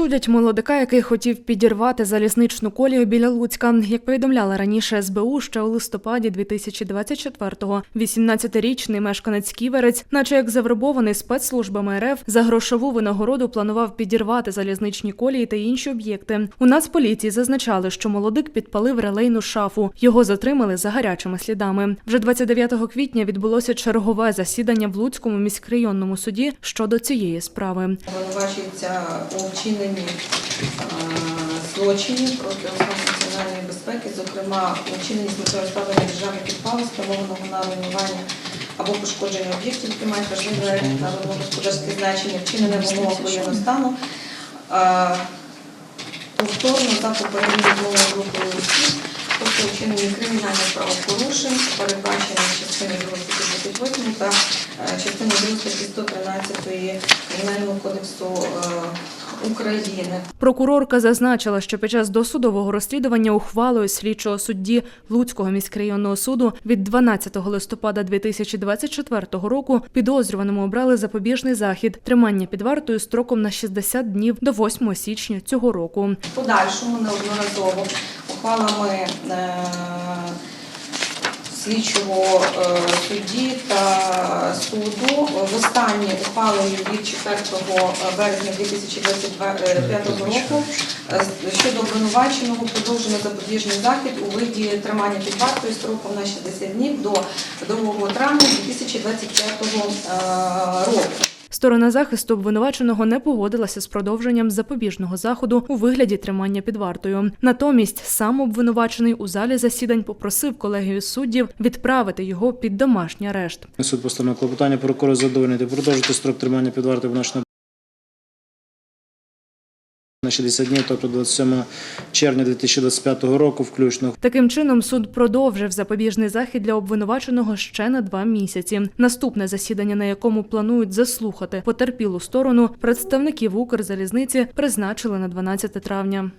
Судять молодика, який хотів підірвати залізничну колію біля Луцька. Як повідомляла раніше СБУ, ще у листопаді 2024-го 18-річний мешканець Ківерець, наче як завербований спецслужбами РФ, за грошову винагороду планував підірвати залізничні колії та інші об'єкти. У Нацполіції зазначали, що молодик підпалив релейну шафу. Його затримали за гарячими слідами. Вже 29 квітня відбулося чергове засідання в Луцькому міськрайонному суді щодо цієї справи. Обвинувачується у вчиненні е, злочинів проти основ національної безпеки, зокрема у вчиненні з метою ставлення держави підпалу, спрямованого на руйнування або пошкодження об'єктів, які мають важливе народно-господарське значення, вчинене в умовах воєнного стану, е, повторно за попередньою відмовою групою осіб, тобто вчинені кримінальних правопорушень, передбачені частиною 2 статті 28 та е, частиною 2 статті 113 Кримінального кодексу України. Прокурорка зазначила, що під час досудового розслідування ухвалою слідчого судді Луцького міськрайонного суду від 12 листопада 2024 року підозрюваному обрали запобіжний захід тримання під вартою строком на 60 днів до 8 січня цього року. Подальшому неодноразово ухвалами е, слідчого е, судді та суду в останній ухвалені від 4 березня 2025 року е, щодо обвинуваченого продовжено запобіжний захід у виді тримання під вартою строком на 60 днів до 2 травня 2025 е, року. Сторона захисту обвинуваченого не погодилася з продовженням запобіжного заходу у вигляді тримання під вартою. Натомість сам обвинувачений у залі засідань попросив колегію суддів відправити його під домашній арешт. Суд постановив клопотання прокурора задовольнити, продовжити строк тримання під вартою на 60 днів, тобто 27 червня 2025 року включно. Таким чином суд продовжив запобіжний захід для обвинуваченого ще на два місяці. Наступне засідання, на якому планують заслухати потерпілу сторону, представників Укрзалізниці призначили на 12 травня.